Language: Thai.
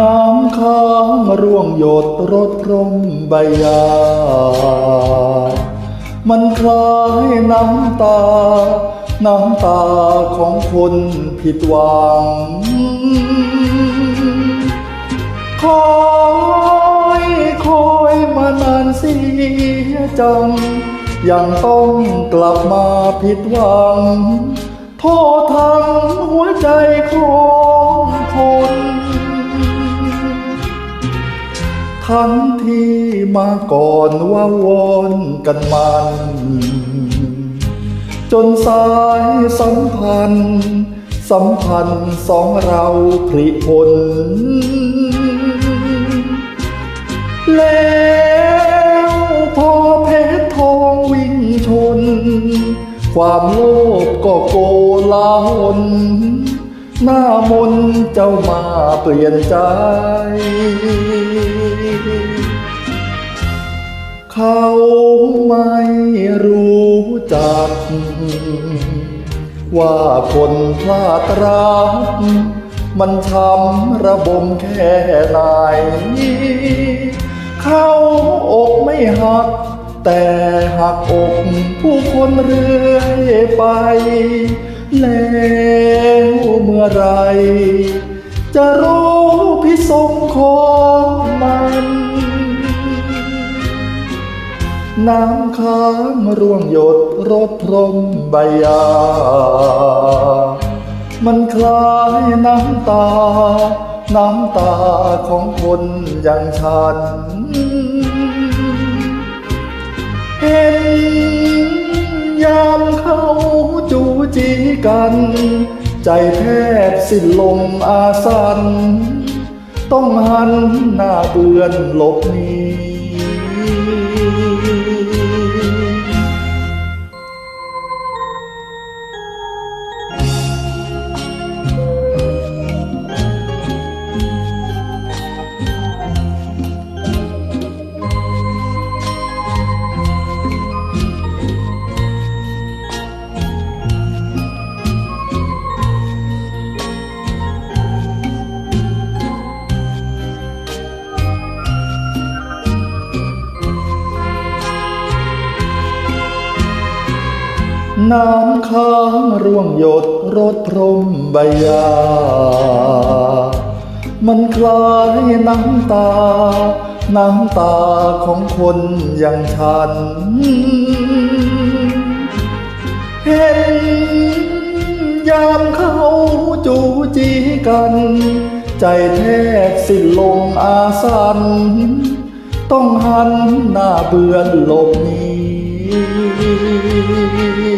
น้ำค้างร่วงหยดรดพรมใบยา มันคล้ายน้ำตา น้ำตาของคนผิดหวัง คอยคอยมานานเสียจัง ยังต้องกลับมาผิดหวัง โทษทางหัวใจของ ทั้งที่มาก่อนว่าวอนกันมัน จนสายสัมพันธ์ สัมพันธ์สองเราผลิผลแล้วพอเพชรทองวิ่งชน ความโลภก็โกลาหลหน้ามนเจ้ามาเปลี่ยนใจ เขาไม่รู้จัก ว่าคนพลาดรัก มันช้ำระบมแค่ไหน เขาอกไม่หัก แต่หักอกผู้คนเรื่อยไป แล้วเมื่อไหรจะรู้พิสงของมัน น้ำค้างร่วงหยดรดพรมใบยา มันคล้ายน้ำตา น้ำตาของคนอย่างฉัน เห็นยามเขาจูจีกัน ใจแทบสิ้นลมอาสัน ต้องหันหน้าเบือนหลบหนี น้ำค้างร่วงหยดรดพรมใบยา มันคล้ายน้ำตา น้ำตาของคนอย่างฉัน เห็นยามเขาจูจีกัน ใจแทบสิ้นลมอาสัน ต้องหันหน้าเบือนหลบหนี Müzik